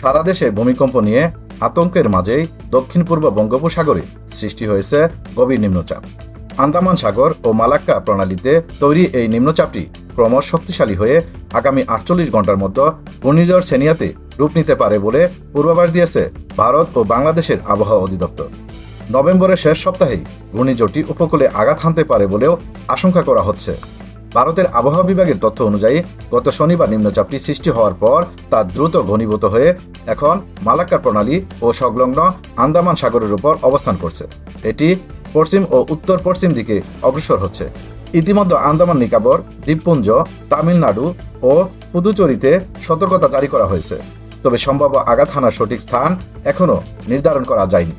সারা দেশে ভূমিকম্প নিয়ে আতঙ্কের মাঝেই দক্ষিণ পূর্ব বঙ্গোপসাগরে সৃষ্টি হয়েছে গভীর নিম্নচাপ। আন্দামান সাগর ও মালাক্কা প্রণালীতে তৈরি এই নিম্নচাপটি ক্রমশ শক্তিশালী হয়ে আগামী আটচল্লিশ ঘণ্টার মধ্যে ঘূর্ণিঝড় সেনিয়াতে রূপ নিতে পারে বলে পূর্বাভাস দিয়েছে ভারত ও বাংলাদেশের আবহাওয়া অধিদপ্তর। নভেম্বরের শেষ সপ্তাহেই ঘূর্ণিঝড়টি উপকূলে আঘাত হানতে পারে বলেও আশঙ্কা করা হচ্ছে। ভারতের আবহাওয়া বিভাগের তথ্য অনুযায়ী, গত শনিবার নিম্নচাপটি সৃষ্টি হওয়ার পর তা দ্রুত ঘনীভূত হয়ে এখন মালাক্কার প্রণালী ও সংলগ্ন আন্দামান সাগরের উপর অবস্থান করছে। এটি পশ্চিম ও উত্তর পশ্চিম দিকে অগ্রসর হচ্ছে। ইতিমধ্যে আন্দামান নিকাবর, দ্বীপপুঞ্জ, তামিলনাড়ু ও পুদুচেরিতে সতর্কতা জারি করা হয়েছে। তবে সম্ভাব্য আঘাত হানার সঠিক স্থান এখনও নির্ধারণ করা যায়নি।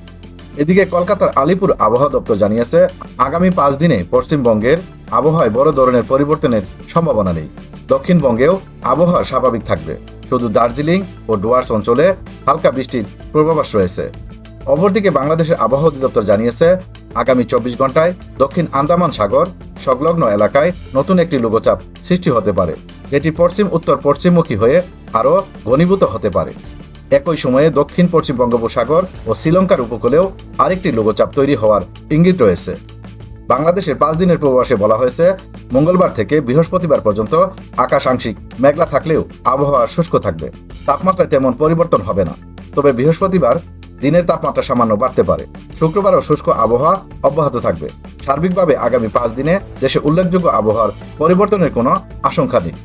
এদিকে কলকাতার আলিপুর আবহাওয়া দপ্তর জানিয়েছে, আগামী পাঁচ দিনে পশ্চিমবঙ্গের আবহাওয়ায় বড় ধরনের পরিবর্তনের সম্ভাবনা নেই। দক্ষিণবঙ্গেও আবহাওয়া স্বাভাবিক থাকবে। শুধু দার্জিলিং ও ডুয়ার্স অঞ্চলে হালকা বৃষ্টির পূর্বাভাস রয়েছে। অপরদিকে বাংলাদেশের আবহাওয়া অধিদপ্তর জানিয়েছে, আগামী চব্বিশ ঘন্টায় দক্ষিণ আন্দামান সাগর সংলগ্ন এলাকায় নতুন একটি লঘুচাপ সৃষ্টি হতে পারে। এটি পশ্চিম, উত্তর পশ্চিমমুখী হয়ে আরও ঘনীভূত হতে পারে। একই সময়ে দক্ষিণ পশ্চিম বঙ্গোপসাগর ও শ্রীলঙ্কার উপকূলেও আরেকটি লঘুচাপ তৈরি হওয়ার ইঙ্গিত রয়েছে। বাংলাদেশের পাঁচ দিনের পূর্বাভাসে বলা হয়েছে, মঙ্গলবার থেকে বৃহস্পতিবার পর্যন্ত আকাশ আংশিক মেঘলা থাকলেও আবহাওয়া শুষ্ক থাকবে। তাপমাত্রায় তেমন পরিবর্তন হবে না। তবে বৃহস্পতিবার দিনের তাপমাত্রা সামান্য বাড়তে পারে। শুক্রবারও শুষ্ক আবহাওয়া অব্যাহত থাকবে। সার্বিকভাবে আগামী পাঁচ দিনে দেশে উল্লেখযোগ্য আবহাওয়ার পরিবর্তনের কোনো আশঙ্কা নেই।